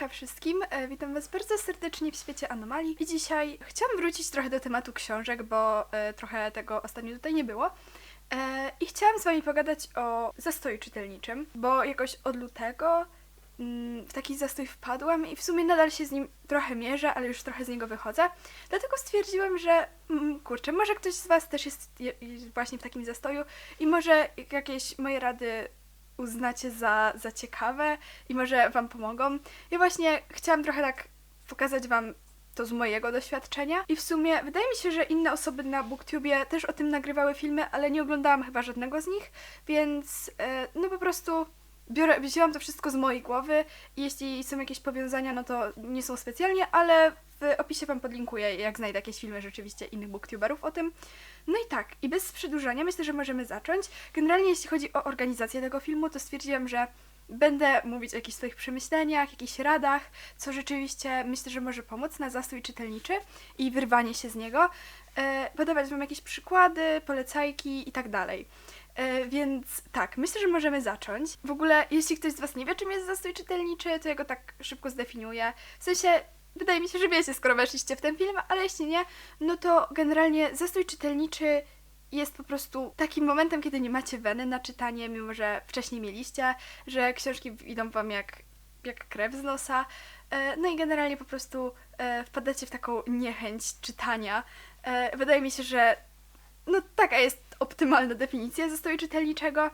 Hejka wszystkim, e, witam was bardzo serdecznie w świecie anomalii i dzisiaj chciałam wrócić trochę do tematu książek, bo e, trochę tego ostatnio tutaj nie było. E, I chciałam z wami pogadać o zastoju czytelniczym, bo jakoś od lutego mm, w taki zastój wpadłam i w sumie nadal się z nim trochę mierzę, ale już trochę z niego wychodzę. Dlatego stwierdziłam, że mm, kurczę, może ktoś z was też jest je- jest właśnie w takim zastoju i może jakieś moje rady uznacie za, za ciekawe i może Wam pomogą. Ja właśnie chciałam trochę tak pokazać Wam to z mojego doświadczenia i w sumie wydaje mi się, że inne osoby na BookTubie też o tym nagrywały filmy, ale nie oglądałam chyba żadnego z nich, więc e, no po prostu biorę, wzięłam to wszystko z mojej głowy jeśli są jakieś powiązania, no to nie są specjalnie, ale w opisie Wam podlinkuję, jak znajdę jakieś filmy rzeczywiście innych booktuberów o tym. No i tak, i bez przedłużania myślę, że możemy zacząć. Generalnie jeśli chodzi o organizację tego filmu, to stwierdziłam, że będę mówić o jakichś swoich przemyśleniach, jakichś radach, co rzeczywiście myślę, że może pomóc na zastój czytelniczy i wyrwanie się z niego. E, podawać Wam jakieś przykłady, polecajki i tak dalej. E, Więc tak, myślę, że możemy zacząć. W ogóle, jeśli ktoś z Was nie wie, czym jest zastój czytelniczy, to ja go tak szybko zdefiniuję. W sensie, wydaje mi się, że wiecie, skoro weszliście w ten film, ale jeśli nie, no to generalnie zastój czytelniczy jest po prostu takim momentem, kiedy nie macie weny na czytanie, mimo że wcześniej mieliście, że książki idą Wam jak, jak krew z nosa. E, No i generalnie po prostu e, wpadacie w taką niechęć czytania. Wydaje mi się, że no taka jest optymalna definicja zastoju czytelniczego.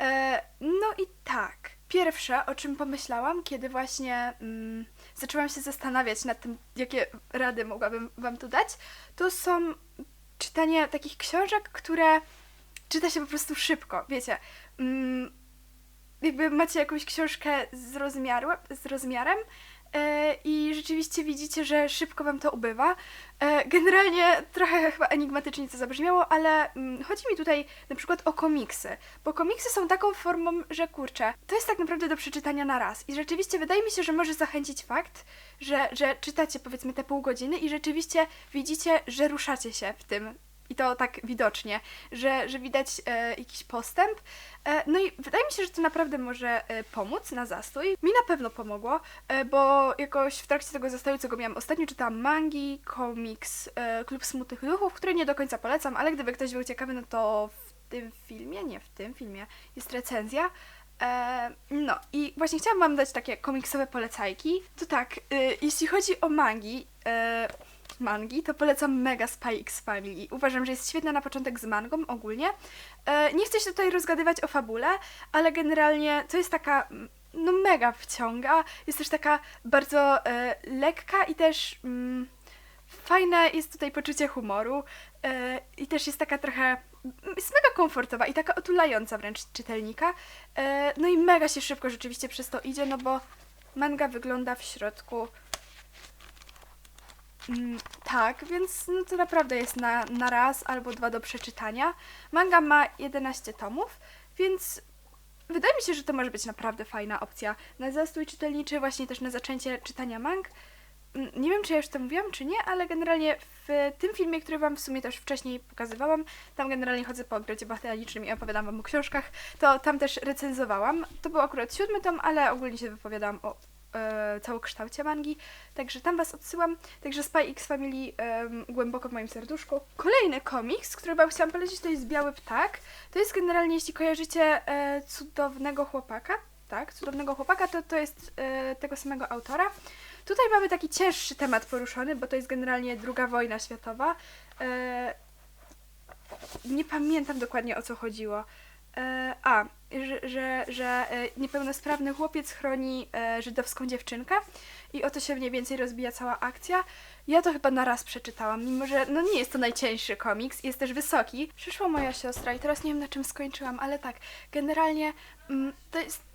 E, no i tak. Pierwsze, o czym pomyślałam, kiedy właśnie mm, zaczęłam się zastanawiać nad tym, jakie rady mogłabym Wam tu dać, to są czytanie takich książek, które czyta się po prostu szybko. Wiecie, mm, jakby macie jakąś książkę z, z rozmiarem i rzeczywiście widzicie, że szybko wam to ubywa. E, generalnie trochę chyba enigmatycznie to zabrzmiało, ale mm, chodzi mi tutaj na przykład o komiksy, bo komiksy są taką formą, że kurczę, to jest tak naprawdę do przeczytania na raz i rzeczywiście wydaje mi się, że może zachęcić fakt, że, że czytacie powiedzmy te pół godziny i rzeczywiście widzicie, że ruszacie się w tym i to tak widocznie, że, że widać e, jakiś postęp. E, no i wydaje mi się, że to naprawdę może e, pomóc na zastój. Mi na pewno pomogło, e, bo jakoś w trakcie tego zastoju, co go miałam ostatnio, czytałam mangi, komiks, e, Klub Smutnych Duchów, który nie do końca polecam, ale gdyby ktoś był ciekawy, no to w tym filmie, nie w tym filmie, jest recenzja. E, no i właśnie chciałam wam dać takie komiksowe polecajki. To tak, y, jeśli chodzi o mangi, e, mangi, to polecam mega Spy X Family. Uważam, że jest świetna na początek z mangą ogólnie. E, nie chcę się tutaj rozgadywać o fabule, ale generalnie to jest taka, mm, no mega wciąga. Jest też taka bardzo e, lekka i też mm, fajne jest tutaj poczucie humoru e, i też jest taka trochę, jest mega komfortowa i taka otulająca wręcz czytelnika. No i mega się szybko rzeczywiście przez to idzie, no bo manga wygląda w środku Mm, tak, więc no to naprawdę jest na, na raz albo dwa do przeczytania. Manga ma 11 tomów, więc wydaje mi się, że to może być naprawdę fajna opcja na zastój czytelniczy, właśnie też na zaczęcie czytania mang. Mm, Nie wiem, czy ja już to mówiłam, czy nie, ale generalnie w tym filmie, który Wam w sumie też wcześniej pokazywałam, tam generalnie chodzę po ogrodzie botanicznym i opowiadam Wam o książkach, to tam też recenzowałam. To był akurat siódmy tom, ale ogólnie się wypowiadałam o e, całokształcie mangi, także tam Was odsyłam. Także Spy X Family głęboko w moim serduszku. Kolejny komiks, który Wam chciałam polecić, to jest Biały Ptak. To jest generalnie, jeśli kojarzycie e, Cudownego Chłopaka, tak, Cudownego Chłopaka, to to jest e, tego samego autora. Tutaj mamy taki cięższy temat poruszony, bo to jest generalnie druga wojna światowa. E, nie pamiętam dokładnie o co chodziło. E, a, że, że, że e, niepełnosprawny chłopiec chroni e, żydowską dziewczynkę i o to się mniej więcej rozbija cała akcja. Ja to chyba na raz przeczytałam, mimo że no nie jest to najcięższy komiks, jest też wysoki. Przyszła moja siostra i teraz nie wiem na czym skończyłam, ale tak, generalnie mm, to jest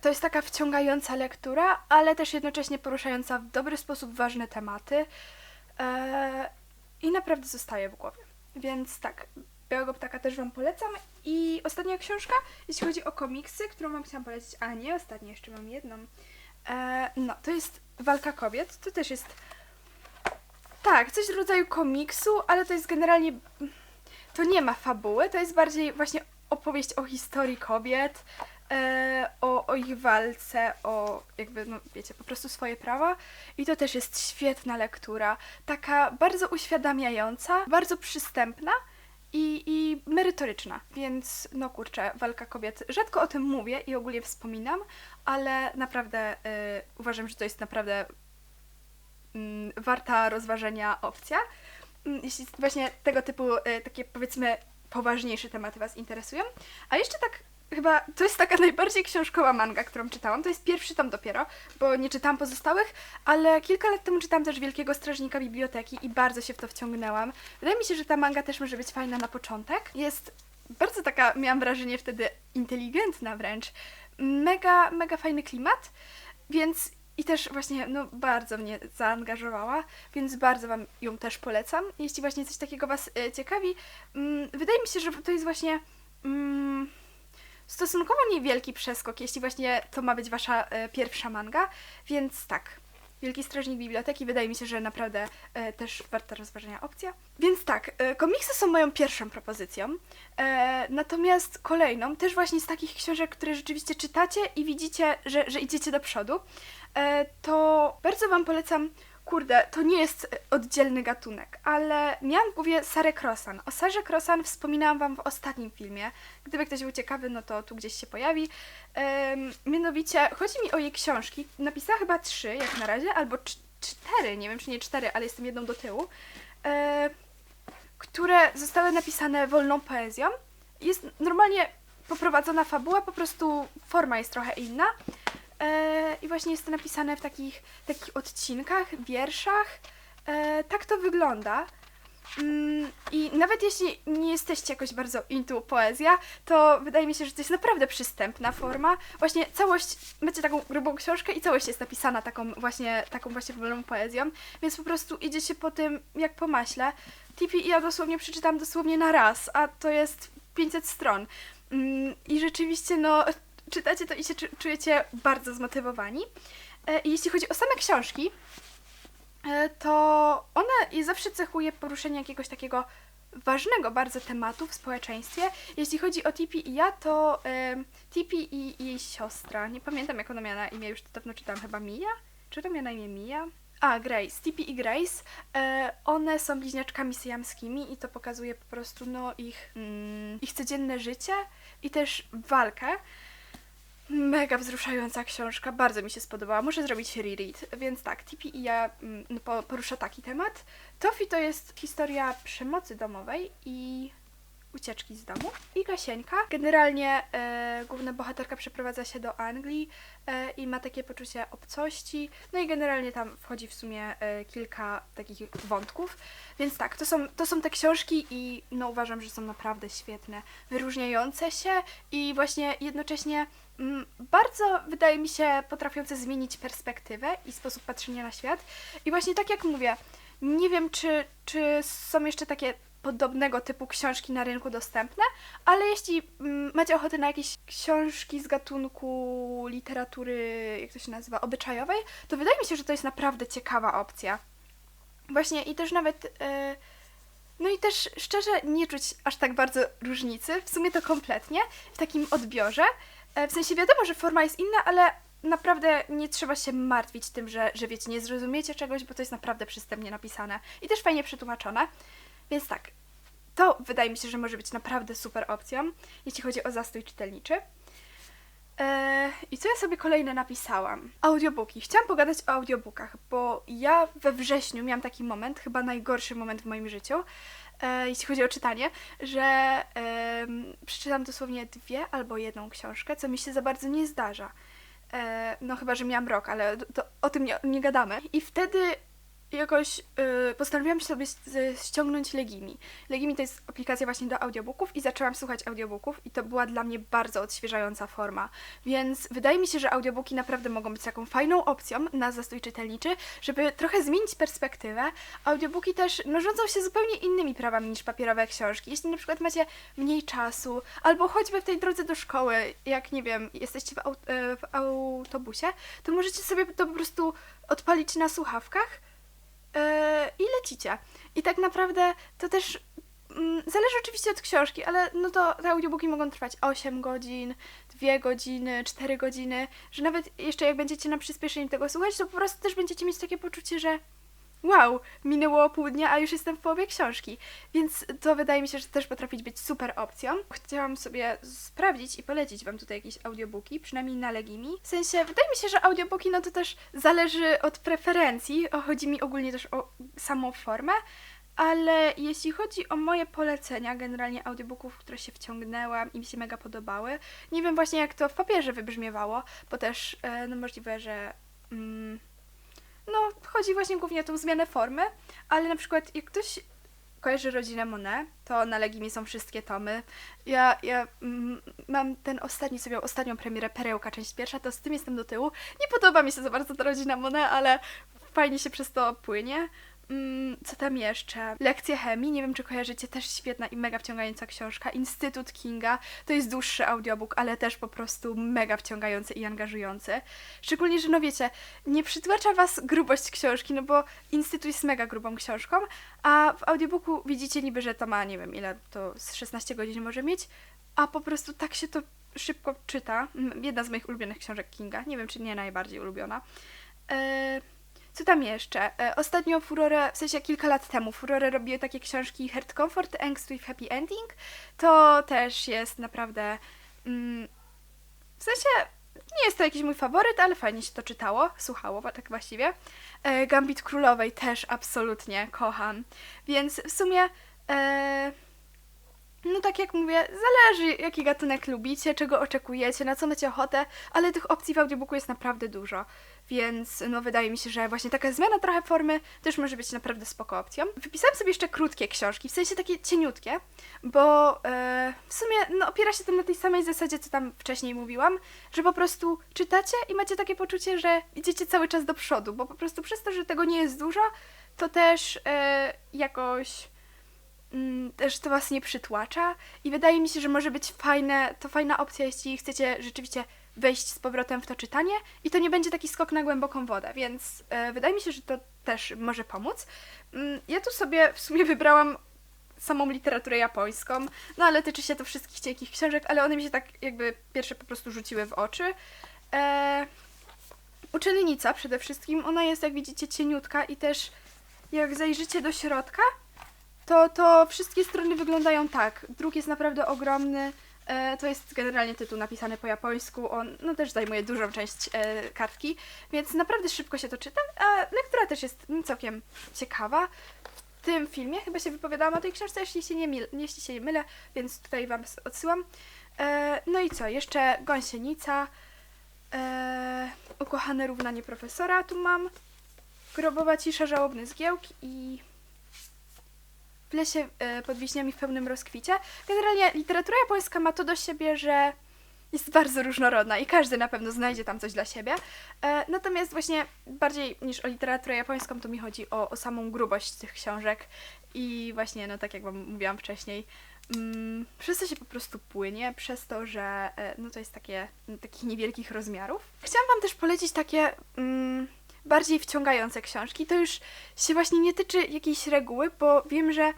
to jest taka wciągająca lektura, ale też jednocześnie poruszająca w dobry sposób ważne tematy e, i naprawdę zostaje w głowie. Więc tak, Białego Ptaka też Wam polecam. I ostatnia książka, jeśli chodzi o komiksy, którą Wam chciałam polecić, a nie, ostatnia, jeszcze mam jedną. E, no, to jest Walka Kobiet. To też jest, tak, coś w rodzaju komiksu, ale to jest generalnie, to nie ma fabuły, to jest bardziej właśnie opowieść o historii kobiet. e, o, o ich walce, o jakby, no wiecie, po prostu swoje prawa. I to też jest świetna lektura. Taka bardzo uświadamiająca, bardzo przystępna i, i merytoryczna. Więc no kurczę, walka kobiet. Rzadko o tym mówię i ogólnie wspominam, ale naprawdę y, uważam, że to jest naprawdę mm, warta rozważenia opcja. Mm, Jeśli właśnie tego typu y, takie powiedzmy poważniejsze tematy Was interesują. A jeszcze tak chyba to jest taka najbardziej książkowa manga, którą czytałam. To jest pierwszy tom dopiero, bo nie czytałam pozostałych, ale kilka lat temu czytałam też Wielkiego Strażnika Biblioteki i bardzo się w to wciągnęłam. Wydaje mi się, że ta manga też może być fajna na początek. Jest bardzo taka, miałam wrażenie wtedy, inteligentna wręcz. Mega, mega fajny klimat, więc i też właśnie, no bardzo mnie zaangażowała, więc bardzo Wam ją też polecam. Jeśli właśnie coś takiego Was e, ciekawi, mm, wydaje mi się, że to jest właśnie mm, stosunkowo niewielki przeskok, jeśli właśnie to ma być Wasza e, pierwsza manga, więc tak. Wielki Strażnik Biblioteki wydaje mi się, że naprawdę e, też warta rozważenia opcja. Więc tak, e, komiksy są moją pierwszą propozycją. E, natomiast kolejną, też właśnie z takich książek, które rzeczywiście czytacie i widzicie, że, że idziecie do przodu, e, to bardzo Wam polecam. Kurde, to nie jest oddzielny gatunek, ale miałam w głowie Sarę Crossan. O Sarze Crossan wspominałam Wam w ostatnim filmie. Gdyby ktoś był ciekawy, no to tu gdzieś się pojawi. Em, mianowicie, chodzi mi o jej książki. Napisała chyba trzy jak na razie, albo cz- cztery, nie wiem czy nie cztery, ale jestem jedną do tyłu. E, które zostały napisane wolną poezją. Jest normalnie poprowadzona fabuła, po prostu forma jest trochę inna. E, I właśnie jest to napisane w takich, takich odcinkach, wierszach. E, tak to wygląda. Mm, I nawet jeśli nie jesteście jakoś bardzo into poezja, to wydaje mi się, że to jest naprawdę przystępna forma. Właśnie całość, macie taką grubą książkę i całość jest napisana taką właśnie, taką właśnie wolną poezją, więc po prostu idzie się po tym jak po maśle. Tipi ja dosłownie przeczytam dosłownie na raz, a to jest 500 stron. Mm, I rzeczywiście, no, czytacie to i się czu- czujecie bardzo zmotywowani. E, jeśli chodzi o same książki, e, to ona je zawsze cechuje poruszenie jakiegoś takiego ważnego bardzo tematu w społeczeństwie. Jeśli chodzi o Tipi i ja, to Tipi i, jej siostra, nie pamiętam jak ona miała na imię, już dawno czytałam, chyba Mia? Czy to miała na imię Mia? A, Grace. Tipi i Grace. E, one są bliźniaczkami syjamskimi i to pokazuje po prostu no, ich, mm, ich codzienne życie i też walkę. Mega wzruszająca książka, bardzo mi się spodobała. Muszę zrobić reread, więc tak, Tipi i ja mm, no, po- porusza taki temat. Tofi to jest historia przemocy domowej i ucieczki z domu. I Gasieńka. Generalnie e, główna bohaterka przeprowadza się do Anglii e, i ma takie poczucie obcości. No i generalnie tam wchodzi w sumie e, kilka takich wątków. Więc tak, to są, to są te książki i no uważam, że są naprawdę świetne, wyróżniające się i właśnie jednocześnie mm, bardzo wydaje mi się potrafiące zmienić perspektywę i sposób patrzenia na świat. I właśnie tak jak mówię, nie wiem czy, czy są jeszcze takie podobnego typu książki na rynku dostępne, ale jeśli mm, macie ochotę na jakieś książki z gatunku literatury, jak to się nazywa, obyczajowej, to wydaje mi się, że to jest naprawdę ciekawa opcja. Właśnie i też nawet. e, no i też szczerze nie czuć aż tak bardzo różnicy, w sumie to kompletnie, w takim odbiorze. E, W sensie wiadomo, że forma jest inna, ale naprawdę nie trzeba się martwić tym, że, że wiecie, nie zrozumiecie czegoś, bo to jest naprawdę przystępnie napisane i też fajnie przetłumaczone. Więc tak, to wydaje mi się, że może być naprawdę super opcją, jeśli chodzi o zastój czytelniczy. Eee, I co ja sobie kolejne napisałam? Audiobooki. Chciałam pogadać o audiobookach, bo ja we wrześniu miałam taki moment, chyba najgorszy moment w moim życiu, e, jeśli chodzi o czytanie, że przeczytam dosłownie dwie albo jedną książkę, co mi się za bardzo nie zdarza. E, no chyba, że miałam rok, ale to o tym nie, nie gadamy. I wtedy jakoś y, postanowiłam sobie ściągnąć Legimi. Legimi to jest aplikacja właśnie do audiobooków i zaczęłam słuchać audiobooków i to była dla mnie bardzo odświeżająca forma. Więc wydaje mi się, że audiobooki naprawdę mogą być taką fajną opcją na zastój czytelniczy, żeby trochę zmienić perspektywę. Audiobooki też no, rządzą się zupełnie innymi prawami niż papierowe książki. Jeśli na przykład macie mniej czasu, albo choćby w tej drodze do szkoły, jak nie wiem, jesteście w, e, w autobusie, to możecie sobie to po prostu odpalić na słuchawkach Yy, i lecicie. I tak naprawdę to też mm, zależy oczywiście od książki, ale no to te audiobooki mogą trwać 8 godzin, dwie godziny, cztery godziny, że nawet jeszcze jak będziecie na przyspieszeniu tego słuchać, to po prostu też będziecie mieć takie poczucie, że wow, minęło pół dnia, a już jestem w połowie książki. Więc to wydaje mi się, że też potrafi być super opcją. Chciałam sobie sprawdzić i polecić Wam tutaj jakieś audiobooki, przynajmniej na Legimi. W sensie, wydaje mi się, że audiobooki no to też zależy od preferencji. Chodzi mi ogólnie też o samą formę. Ale jeśli chodzi o moje polecenia, generalnie audiobooków, które się wciągnęłam i mi się mega podobały, nie wiem właśnie jak to w papierze wybrzmiewało, bo też e, no możliwe, że mm, no chodzi właśnie głównie o tą zmianę formy, ale na przykład jak ktoś kojarzy rodzinę Monet, to na Legimie są wszystkie tomy. Ja, ja mm, mam ten ostatni, sobie ostatnią premierę Perełka, część pierwsza, to z tym jestem do tyłu. Nie podoba mi się za bardzo ta rodzina Monet, ale fajnie się przez to płynie. Mm, co tam jeszcze? Lekcje chemii, nie wiem czy kojarzycie, też świetna i mega wciągająca książka. Instytut Kinga, to jest dłuższy audiobook, ale też po prostu mega wciągający i angażujący. Szczególnie, że no wiecie, nie przytłacza was grubość książki, no bo Instytut jest mega grubą książką, a w audiobooku widzicie niby, że to ma, nie wiem ile, to z 16 godzin może mieć, a po prostu tak się to szybko czyta. Mm, Jedna z moich ulubionych książek Kinga, nie wiem czy nie najbardziej ulubiona. Eee, co tam jeszcze? E, Ostatnio Furore, w sensie kilka lat temu, Furore robiły takie książki Heart Comfort, Angst with Happy Ending. To też jest naprawdę... Mm, w sensie nie jest to jakiś mój faworyt, ale fajnie się to czytało, słuchało, tak właściwie. E, Gambit Królowej też absolutnie kocham. Więc w sumie... E, no tak jak mówię, zależy jaki gatunek lubicie, czego oczekujecie, na co macie ochotę, ale tych opcji w audiobooku jest naprawdę dużo. Więc no wydaje mi się, że właśnie taka zmiana trochę formy też może być naprawdę spoko opcją. Wypisałam sobie jeszcze krótkie książki, w sensie takie cieniutkie, bo e, w sumie no, opiera się to na tej samej zasadzie, co tam wcześniej mówiłam, że po prostu czytacie i macie takie poczucie, że idziecie cały czas do przodu, bo po prostu przez to, że tego nie jest dużo, to też e, jakoś też to was nie przytłacza i wydaje mi się, że może być fajne, to fajna opcja, jeśli chcecie rzeczywiście wejść z powrotem w to czytanie i to nie będzie taki skok na głęboką wodę, więc e, wydaje mi się, że to też może pomóc. Mm, ja tu sobie w sumie wybrałam samą literaturę japońską, no ale tyczy się to wszystkich cienkich książek, ale one mi się tak jakby pierwsze po prostu rzuciły w oczy. E, uczennica przede wszystkim, ona jest jak widzicie cieniutka i też jak zajrzycie do środka, to, to wszystkie strony wyglądają tak. Druk jest naprawdę ogromny. E, to jest generalnie tytuł napisany po japońsku. On no, też zajmuje dużą część e, kartki, więc naprawdę szybko się to czyta. A lektura też jest całkiem ciekawa. W tym filmie chyba się wypowiadałam o tej książce, jeśli się nie, mil, jeśli się nie mylę, więc tutaj Wam odsyłam. E, no i co? Jeszcze Gąsienica. E, ukochane równanie profesora tu mam. Grobowa cisza, żałobny zgiełk i lesie e, pod wiśniami w pełnym rozkwicie. Generalnie literatura japońska ma to do siebie, że jest bardzo różnorodna i każdy na pewno znajdzie tam coś dla siebie. E, natomiast właśnie bardziej niż o literaturę japońską, to mi chodzi o, o samą grubość tych książek i właśnie, no tak jak wam mówiłam wcześniej, mm, przez to się po prostu płynie, przez to, że e, no to jest takie, takich niewielkich rozmiarów. Chciałam wam też polecić takie... Mm, bardziej wciągające książki, to już się właśnie nie tyczy jakiejś reguły, bo wiem, że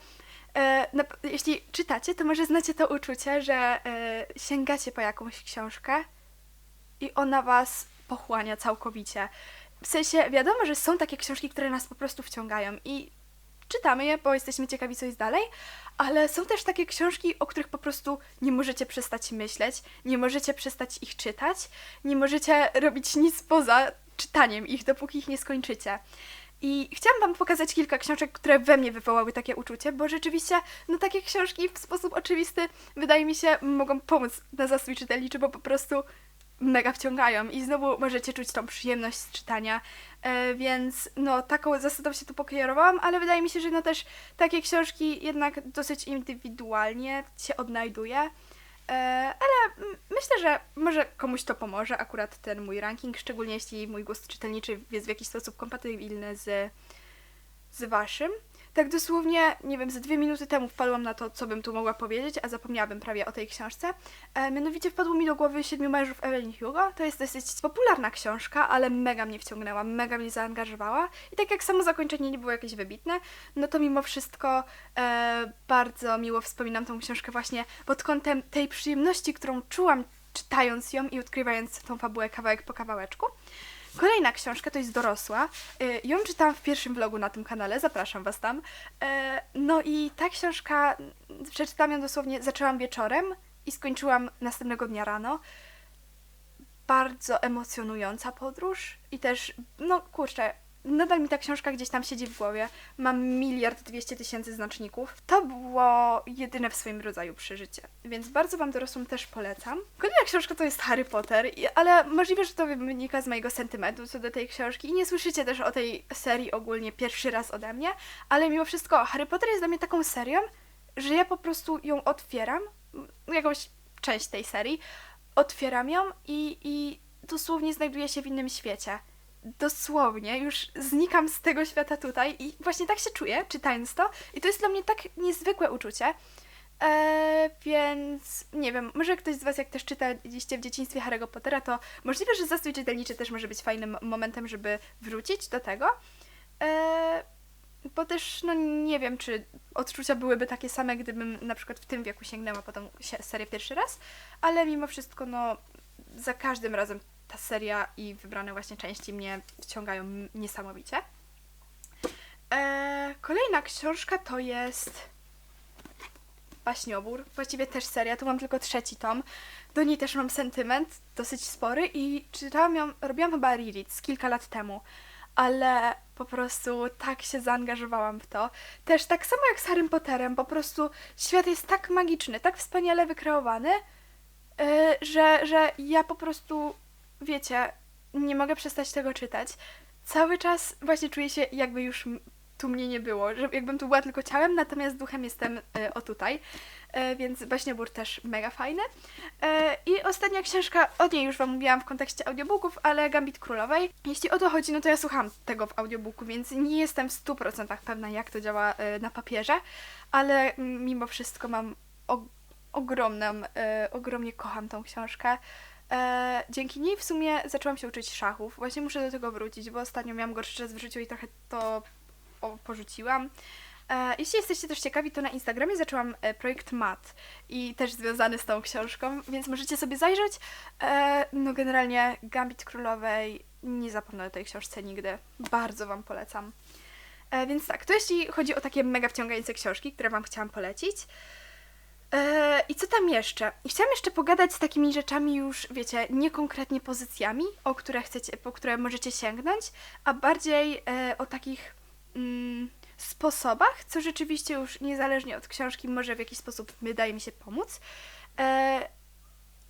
e, na, jeśli czytacie, to może znacie to uczucie, że e, sięgacie po jakąś książkę i ona was pochłania całkowicie. W sensie wiadomo, że są takie książki, które nas po prostu wciągają i czytamy je, bo jesteśmy ciekawi, co jest dalej, ale są też takie książki, o których po prostu nie możecie przestać myśleć, nie możecie przestać ich czytać, nie możecie robić nic poza czytaniem ich, dopóki ich nie skończycie. I chciałam Wam pokazać kilka książek, które we mnie wywołały takie uczucie, bo rzeczywiście, no takie książki w sposób oczywisty, wydaje mi się, mogą pomóc na zastój czytelniczy, bo po prostu mega wciągają i znowu możecie czuć tą przyjemność z czytania, e, więc no taką zasadą się tu pokierowałam, ale wydaje mi się, że no też takie książki jednak dosyć indywidualnie się odnajduje. E, ale myślę, że może komuś to pomoże, akurat ten mój ranking, szczególnie jeśli mój gust czytelniczy jest w jakiś sposób kompatybilny z, z waszym. Tak dosłownie, nie wiem, ze dwie minuty temu wpadłam na to, co bym tu mogła powiedzieć, a zapomniałabym prawie o tej książce. E, mianowicie wpadło mi do głowy Siedmiu mężów Evelyn Hugo. To jest dosyć popularna książka, ale mega mnie wciągnęła, mega mnie zaangażowała. I tak jak samo zakończenie nie było jakieś wybitne, no to mimo wszystko e, bardzo miło wspominam tą książkę właśnie pod kątem tej przyjemności, którą czułam czytając ją i odkrywając tą fabułę kawałek po kawałeczku. Kolejna książka to jest dorosła. Y, Ją czytałam w pierwszym vlogu na tym kanale, zapraszam Was tam. E, No i ta książka, mm, przeczytałam ją dosłownie, zaczęłam wieczorem i skończyłam następnego dnia rano. Bardzo emocjonująca podróż i też, no kurczę, nadal mi ta książka gdzieś tam siedzi w głowie. Mam miliard dwieście tysięcy znaczników. To było jedyne w swoim rodzaju przeżycie, więc bardzo Wam dorosłym też polecam. Kolejna książka to jest Harry Potter, ale możliwe, że to wynika z mojego sentymentu co do tej książki i nie słyszycie też o tej serii ogólnie pierwszy raz ode mnie, ale mimo wszystko Harry Potter jest dla mnie taką serią, że ja po prostu ją otwieram, jakąś część tej serii, otwieram ją i, i dosłownie znajduję się w innym świecie. Dosłownie, już znikam z tego świata tutaj i właśnie tak się czuję, czytając to. I to jest dla mnie tak niezwykłe uczucie. Eee, więc nie wiem, może ktoś z Was, jak też czytaliście w dzieciństwie Harry'ego Pottera, to możliwe, że zastój czytelniczy też może być fajnym momentem, żeby wrócić do tego. Eee, bo też, no nie wiem, czy odczucia byłyby takie same, gdybym na przykład w tym wieku sięgnęła po tą serię pierwszy raz, ale mimo wszystko, no za każdym razem ta seria i wybrane właśnie części mnie wciągają niesamowicie. Eee, kolejna książka to jest Baśniobór, właściwie też seria, tu mam tylko trzeci tom. Do niej też mam sentyment dosyć spory i czytałam ją, robiłam chyba reread kilka lat temu, ale po prostu tak się zaangażowałam w to. Też tak samo jak z Harrym Potterem, po prostu świat jest tak magiczny, tak wspaniale wykreowany, yy, że, że ja po prostu, wiecie, nie mogę przestać tego czytać. Cały czas właśnie czuję się, jakby już tu mnie nie było, że jakbym tu była tylko ciałem, natomiast duchem jestem y, o tutaj. E, więc Baśniobór też mega fajny. E, I ostatnia książka, o niej już Wam mówiłam w kontekście audiobooków, ale Gambit Królowej. Jeśli o to chodzi, no to ja słucham tego w audiobooku, więc nie jestem w 100% pewna, jak to działa e, na papierze, ale mimo wszystko mam ogromną, e, ogromnie kocham tą książkę. E, dzięki niej w sumie zaczęłam się uczyć szachów. Właśnie muszę do tego wrócić, bo ostatnio miałam gorszy czas w życiu i trochę to porzuciłam. E, jeśli jesteście też ciekawi, to na Instagramie zaczęłam e, projekt MAT i też związany z tą książką, więc możecie sobie zajrzeć. E, no generalnie Gambit Królowej, nie zapomnę o tej książce nigdy. Bardzo Wam polecam. E, więc tak, to jeśli chodzi o takie mega wciągające książki, które Wam chciałam polecić. E, I co tam jeszcze? Chciałam jeszcze pogadać z takimi rzeczami już, wiecie, nie konkretnie pozycjami, o które chcecie, po które możecie sięgnąć, a bardziej e, o takich mm, sposobach, co rzeczywiście już niezależnie od książki może w jakiś sposób wydaje mi się pomóc. E,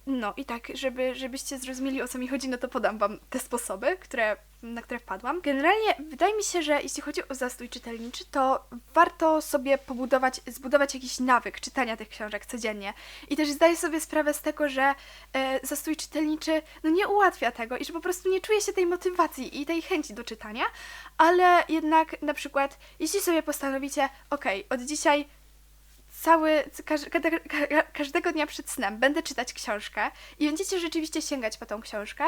no i tak, żeby, żebyście zrozumieli o co mi chodzi, no to podam wam te sposoby, które, na które wpadłam. Generalnie wydaje mi się, że jeśli chodzi o zastój czytelniczy, to warto sobie pobudować, zbudować jakiś nawyk czytania tych książek codziennie. I też zdaję sobie sprawę z tego, że e, zastój czytelniczy no nie ułatwia tego i że po prostu nie czuje się tej motywacji i tej chęci do czytania, ale jednak na przykład jeśli sobie postanowicie, okej, od dzisiaj cały, każ, każde- ka, każdego dnia przed snem będę czytać książkę i będziecie rzeczywiście sięgać po tą książkę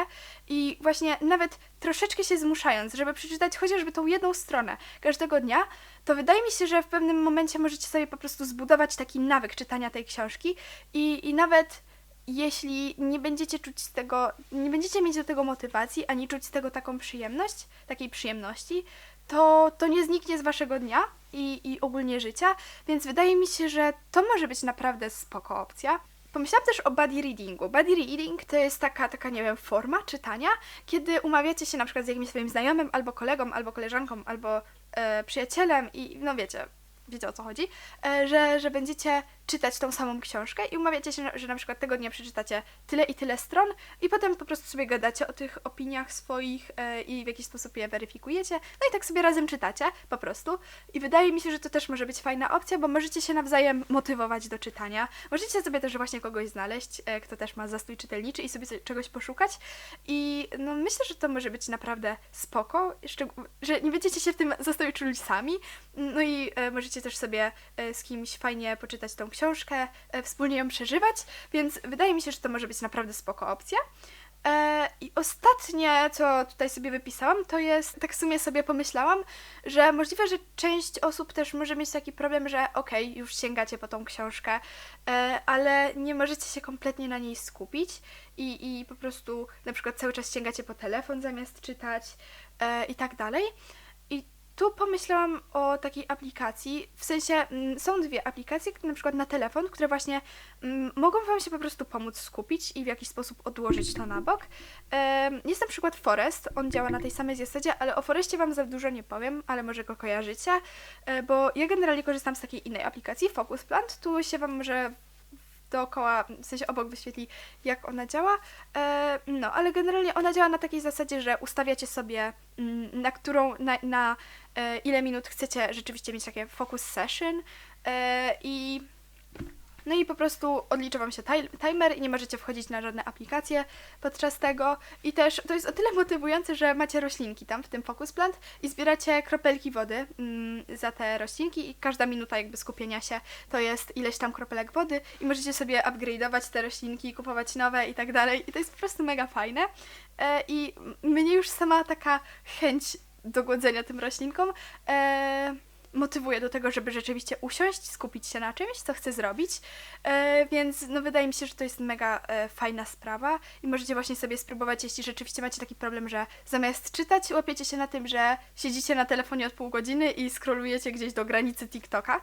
i właśnie nawet troszeczkę się zmuszając, żeby przeczytać chociażby tą jedną stronę każdego dnia, to wydaje mi się, że w pewnym momencie możecie sobie po prostu zbudować taki nawyk czytania tej książki i, i nawet jeśli nie będziecie czuć tego, nie będziecie mieć do tego motywacji, ani czuć z tego taką przyjemność, takiej przyjemności, to, to nie zniknie z waszego dnia i, i ogólnie życia, więc wydaje mi się, że to może być naprawdę spoko opcja. Pomyślałam też o buddy readingu. Buddy reading to jest taka, taka, nie wiem, forma czytania, kiedy umawiacie się na przykład z jakimś swoim znajomym, albo kolegą, albo koleżanką, albo e, przyjacielem i no wiecie, wiecie o co chodzi, e, że, że będziecie czytać tą samą książkę i umawiacie się, że na przykład tego dnia przeczytacie tyle i tyle stron i potem po prostu sobie gadacie o tych opiniach swoich e, i w jakiś sposób je weryfikujecie. No i tak sobie razem czytacie po prostu. I wydaje mi się, że to też może być fajna opcja, bo możecie się nawzajem motywować do czytania. Możecie sobie też właśnie kogoś znaleźć, e, kto też ma zastój czytelniczy i sobie czegoś poszukać. I no myślę, że to może być naprawdę spoko, że nie będziecie się w tym zastoju czuli sami. No i e, możecie też sobie e, z kimś fajnie poczytać tą książkę, e, wspólnie ją przeżywać, więc wydaje mi się, że to może być naprawdę spoko opcja. E, I ostatnie, co tutaj sobie wypisałam, to jest, tak w sumie sobie pomyślałam, że możliwe, że część osób też może mieć taki problem, że okej, już sięgacie po tą książkę, ale nie możecie się kompletnie na niej skupić i, i po prostu na przykład cały czas sięgacie po telefon zamiast czytać i tak dalej. Tu pomyślałam o takiej aplikacji, w sensie mm, są dwie aplikacje, na przykład na telefon, które właśnie mm, mogą Wam się po prostu pomóc skupić i w jakiś sposób odłożyć to na bok. Em, Jest na przykład Forest, on działa na tej samej zasadzie, ale o Forestie Wam za dużo nie powiem, ale może go kojarzycie, e, bo ja generalnie korzystam z takiej innej aplikacji, Focus Plant, tu się Wam może dookoła, w sensie obok wyświetli, jak ona działa. E, no, ale generalnie ona działa na takiej zasadzie, że ustawiacie sobie, mm, na którą, na, na e, ile minut chcecie rzeczywiście mieć takie focus session e, i no i po prostu odlicza Wam się timer i nie możecie wchodzić na żadne aplikacje podczas tego. I też to jest o tyle motywujące, że macie roślinki tam w tym Focus Plant i zbieracie kropelki wody mm, za te roślinki i każda minuta jakby skupienia się to jest ileś tam kropelek wody i możecie sobie upgrade'ować te roślinki, kupować nowe i tak dalej. I to jest po prostu mega fajne. E, I mnie już sama taka chęć do głodzenia tym roślinkom e, motywuje do tego, żeby rzeczywiście usiąść, skupić się na czymś, co chcę zrobić. E, więc no, wydaje mi się, że to jest mega e, fajna sprawa i możecie właśnie sobie spróbować, jeśli rzeczywiście macie taki problem, że zamiast czytać, łapiecie się na tym, że siedzicie na telefonie od pół godziny i scrollujecie gdzieś do granicy TikToka.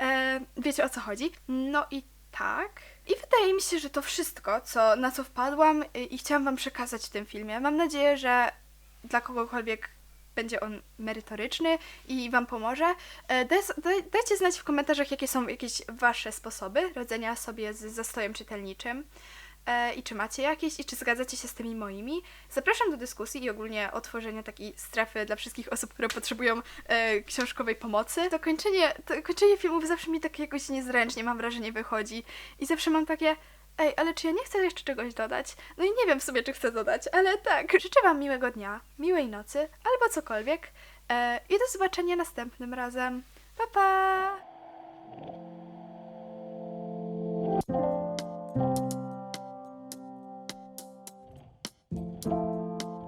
E, wiecie o co chodzi. No i tak. I wydaje mi się, że to wszystko, co, na co wpadłam i chciałam Wam przekazać w tym filmie. Mam nadzieję, że dla kogokolwiek będzie on merytoryczny i Wam pomoże. E, Daj, daj, dajcie znać w komentarzach, jakie są jakieś Wasze sposoby radzenia sobie z zastojem czytelniczym. E, I czy macie jakieś, i czy zgadzacie się z tymi moimi? Zapraszam do dyskusji i ogólnie otworzenia takiej strefy dla wszystkich osób, które potrzebują e, książkowej pomocy. To kończenie, to kończenie filmów zawsze mi tak jakoś niezręcznie, mam wrażenie, wychodzi. I zawsze mam takie, ej, ale czy ja nie chcę jeszcze czegoś dodać? No i nie wiem w sumie, czy chcę dodać, ale tak. Życzę Wam miłego dnia, miłej nocy, albo cokolwiek. E, I do zobaczenia następnym razem. Pa, pa!